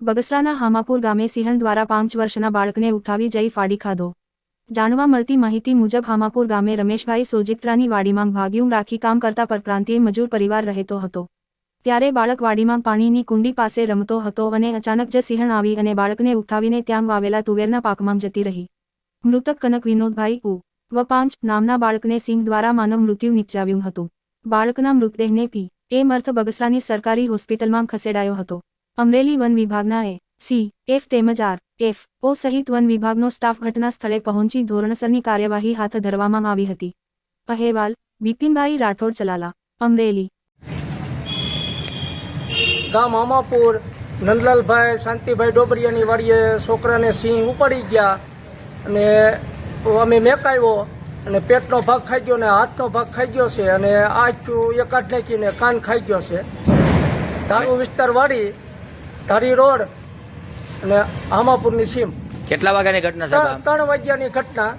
બગસરાના હામાપુર ગામે સિંહણ દ્વારા પાંચ વર્ષના બાળકને ઉઠાવી જઈ ફાડી ખાધો. જાણવા મળતી માહિતી મુજબ હામાપુર ગામે રમેશભાઈ સોજિત્રાની વાડીમાં ભાગ્યું રાખી કામ કરતા પરપ્રાંતીય મજૂર પરિવાર રહેતો હતો. ત્યારે બાળક વાડીમાં પાણીની કુંડી પાસે રમતો હતો અને અચાનક જ સિંહણ આવી અને બાળકને ઉઠાવીને ત્યાં વાવેલા તુવેરના પાકમાં જતી રહી. મૃતક કનક વિનોદભાઈ ઉ. વ પાંચ નામના બાળકને સિંહ દ્વારા માનવ મૃત્યુ નિપજાવ્યું હતું. બાળકના મૃતદેહને પી. એમ અર્થ બગસરાની સરકારી હોસ્પિટલમાં ખસેડાયો હતો. અમરેલી વન વિભાગના એ સી, એફ તેમજ આર, એફ, ઓ સહિત વન વિભાગનો સ્ટાફ ઘટના સ્થળે પહોંચી ધોરણસરની કાર્યવાહી હાથ ધરવામાં આવી હતી. અહેવાલ, બિપિનભાઈ રાઠોડ ચલાલા, અમરેલી. ગામ અમાપુર નંદલાલભાઈ, શાંતિભાઈ ડોબરિયાની વાડીએ છોકરાને સિંહ ઉપાડી ગયા અને અમે મેકાયો અને પેટનો ભાગ ખાઈ ગયો ને હાથનો ભાગ ખાઈ ગયો છે અને આખું એક આઠ નાખીને કાન ખાઈ ગયો છે. ધારું વિસ્તાર વાડી ધારી રોડ અને આમાપુરની સીમ. કેટલા વાગ્યાની ઘટના ત્રણ ત્રણ વાગ્યાની ઘટના.